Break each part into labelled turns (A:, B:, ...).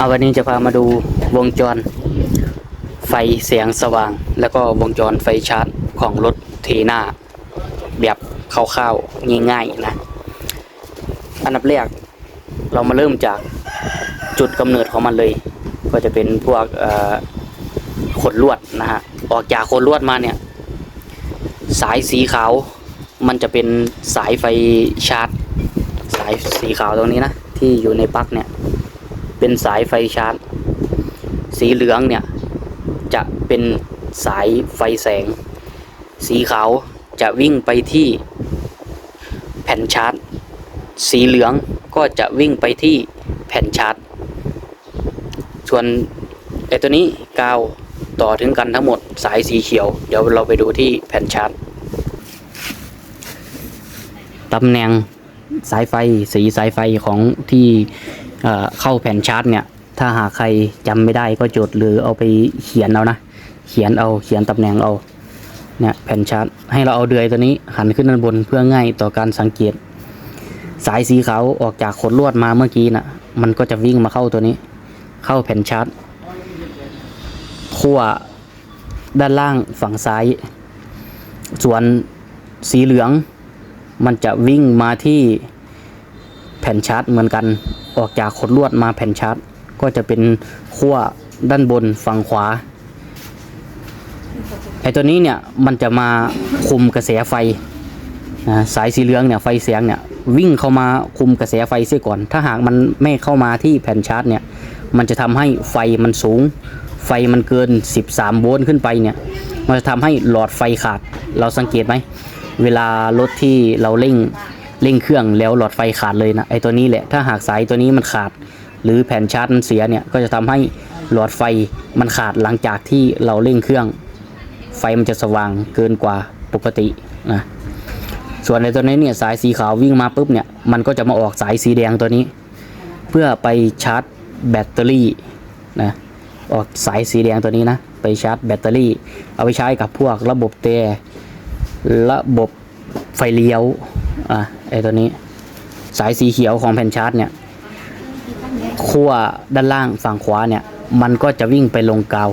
A: เอาวันนี้จะพามาดูวงจร ไฟแสงสว่าง แล้วก็วงจรไฟชาร์จของรถเทน่าแบบคร่าวๆง่ายๆนะ อันดับแรกเรามาเริ่มจากจุดกำเนิดของมันเลย ก็จะเป็นพวกขดลวดนะฮะออกจากขดลวดมาเนี่ย สายสีขาวมันจะเป็นสายไฟชาร์จ สายสีขาวตรงนี้นะ ที่อยู่ในปลั๊กเนี่ย เป็นสายไฟชาร์จ สีเหลืองเนี่ย จะเป็นสายไฟแสง สีขาวจะวิ่งไปที่แผ่นชาร์จ สีเหลืองก็จะวิ่งไปที่แผ่นชาร์จ ส่วนไอตัวนี้กาวต่อถึงกันทั้งหมดสายสีเขียว เดี๋ยวเราไปดูที่แผ่นชาร์จตำแหน่งสายไฟสีสายไฟของที่ เข้าแผ่นชาร์จเนี่ย ถ้าหากใครจำไม่ได้ก็จดหรือเอาไปเขียนเอานะ เขียนเอาเขียนตำแหน่งเอาเนี่ยแผ่นชาร์จให้เราเอาเดือยตัวนี้หันขึ้นด้านบนเพื่อง่ายต่อการสังเกต สายสีขาวออกจากขดลวดมาเมื่อกี้น่ะมันก็จะวิ่งมาเข้าตัวนี้ เข้าแผ่นชาร์จขั้วด้านล่างฝั่งซ้าย ส่วนสีเหลือง มันจะวิ่งมาที่ ผ่นชาร์จเหมือนกันออกจากขดลวดมาแผ่นชาร์จ ก็จะเป็นขั้วด้านบนฝั่งขวาไอตัวนี้เนี่ยมันจะมาคุมกระแสไฟนะสายสีเหลืองเนี่ยไฟแสงเนี่ยวิ่งเข้ามาคุมกระแสไฟเสียก่อน ถ้าหากมันไม่เข้ามาที่แผ่นชาร์จเนี่ยมันจะทำให้ไฟมันสูง ไฟมันเกิน 13 โวลต์ขึ้นไปเนี่ยมันจะทำให้หลอดไฟขาดเราสังเกตไหมเวลารถที่เราเร่ง เร่งเครื่องแล้วหลอดไฟขาดเลยนะไอตัวนี้แหละถ้าหากสายตัวนี้มันขาด หรือแผ่นชาร์จมันเสียเนี่ยก็จะทำให้หลอดไฟมันขาดหลังจากที่เราเร่งเครื่อง ไฟมันจะสว่างเกินกว่าปกตินะส่วนในตัวนี้เนี่ยสายสีขาววิ่งมาปุ๊บเนี่ยมันก็จะมาออกสายสีแดงตัวนี้ เพื่อไปชาร์จแบตเตอรี่นะออกสายสีแดงตัวนี้นะไปชาร์จแบตเตอรี่ เอาไปใช้กับพวกระบบเตะระบบไฟเลี้ยวอะ ไอตัวนี้ สายสีเขียวของแผ่นชาร์จเนี่ยขั้วด้านล่างฝั่งขวาเนี่ย มันก็จะวิ่งไปลงกาว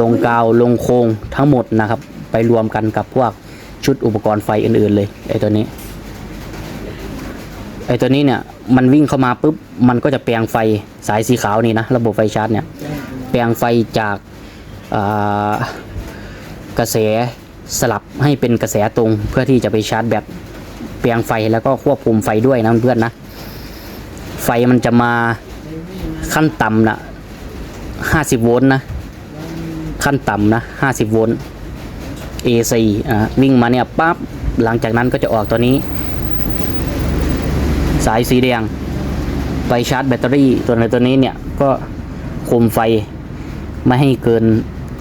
A: ลงกาวลงโครงทั้งหมดนะครับ ไปรวมกันกับพวกชุดอุปกรณ์ไฟอื่นๆเลยไอตัวนี้ไอตัวนี้เนี่ยมันวิ่งเข้ามาปุ๊บมันก็จะแปลงไฟสายสีขาวนี่นะระบบไฟชาร์จเนี่ยแปลงไฟจากกระแสสลับให้เป็นกระแสตรงเพื่อที่จะไปชาร์จแบต ยงไฟแล้วก็ควบคุมไฟด้วยนะเพื่อนนะ ไฟมันจะมาขั้นต่ำนะห้าสิบโวลต์นะ ขั้นต่ำนะห้าสิบโวลต์ AC อ่าวิ่งมาเนี่ยปั๊บหลังจากนั้นก็จะออกตัวนี้ สายสีแดง ไปชาร์จแบตเตอรี่ตัวในตัวนี้เนี่ยก็คุมไฟไม่ให้เกิน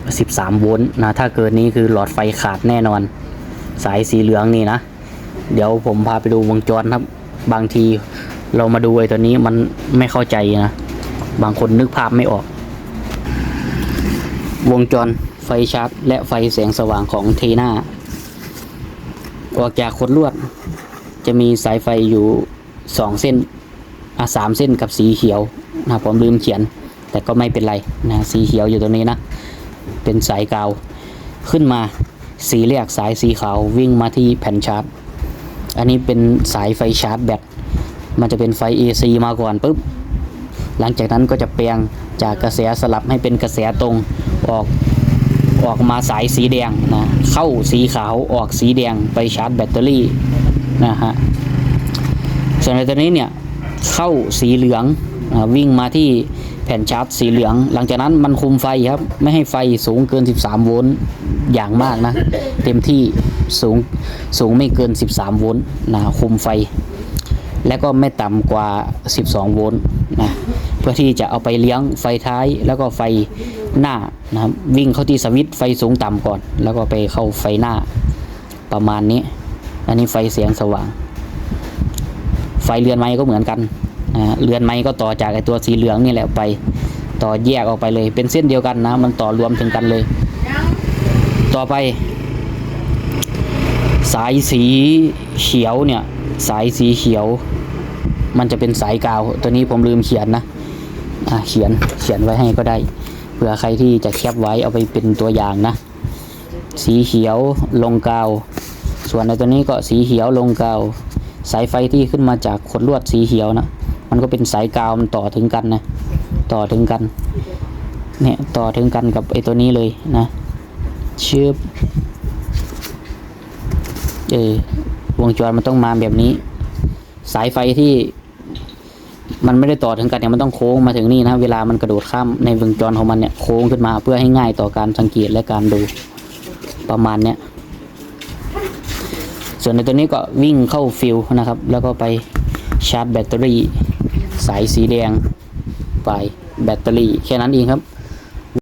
A: 13 โวลต์นะ ถ้าเกินนี้คือหลอดไฟขาดแน่นอน สายสีเหลืองนี่นะ เดี๋ยวผมพาไปดูวงจรครับ บางทีเรามาดูไอ้ตัวนี้มันไม่เข้าใจนะ บางคนนึกภาพไม่ออก วงจรไฟชาร์จและไฟแสงสว่างของเทน่าออกจากขดลวด จะมีสายไฟอยู่สองเส้นอะสามเส้นกับสีเขียวนะผมลืมเขียน แต่ก็ไม่เป็นไรนะสีเขียวอยู่ตรงนี้นะ เป็นสายกาว ขึ้นมาสีแรกสายสีขาววิ่งมาที่แผ่นชาร์จ อันนี้เป็นสายไฟชาร์จแบต มันจะเป็นไฟ AC มาก่อนปุ๊บ หลังจากนั้นก็จะแปลงจากกระแสสลับให้เป็นกระแสตรงออกออกมาสายสีแดงนะเข้าสีขาวออกสีแดงไปชาร์จแบตเตอรี่นะฮะส่วนในตัวนี้เนี่ยเข้าสีเหลืองวิ่งมาที่แผ่นชาร์จสีเหลือง หลังจากนั้นมันคุมไฟครับ ไม่ให้ไฟสูงเกิน 13 โวลต์อย่างมากนะ เต็มที่ สูงสูงไม่เกิน 13 โวลต์นะคุมไฟ และก็ไม่ต่ำกว่า 12 โวลต์นะเพื่อที่จะเอาไปเลี้ยงไฟท้ายแล้วก็ไฟหน้านะครับวิ่งเข้าที่สวิตช์ไฟสูงต่ำก่อน แล้วก็ไปเข้าไฟหน้าประมาณนี้ อันนี้ไฟเสียงสว่าง ไฟเรือนไม้ก็เหมือนกันนะเรือนไม้ก็ต่อจากไอตัวสีเหลืองนี่แหละไปต่อแยกออกไปเลย เป็นเส้นเดียวกันนะ มันต่อรวมถึงกันเลย ต่อไปายสีเขียวเนี่ย สายสีเขียว มันจะเป็นสายกาว ตัวนี้ผมลืมเขียนนะอะเขียนเขียนไว้ให้ก็ได้เผื่อใครที่จะแคปไว้เอาไปเป็นตัวอย่างนะ สีเขียวลงกาว ส่วนในตัวนี้ก็สีเขียวลงกาว สายไฟที่ขึ้นมาจากขดลวดสีเขียวนะมันก็เป็นสายกาวมันต่อถึงกันนะ ต่อถึงกัน เนี่ยต่อถึงกันกับไอ้ตัวนี้เลยนะชืบ เออวงจรมันต้องมาแบบนี้ สายไฟที่ มันไม่ได้ต่อถึงกันเนี่ยมันต้องโค้งมาถึงนี่นะเวลามันกระโดดข้ามในวงจรของมันเนี่ยโค้งขึ้นมาเพื่อให้ง่ายต่อการสังเกตและการดูประมาณเนี้ยส่วนในตัวนี้ก็วิ่งเข้าฟิลนะครับ แล้วก็ไปชาร์จแบตเตอรี่ สายสีแดงไปแบตเตอรี่แค่นั้นเองครับ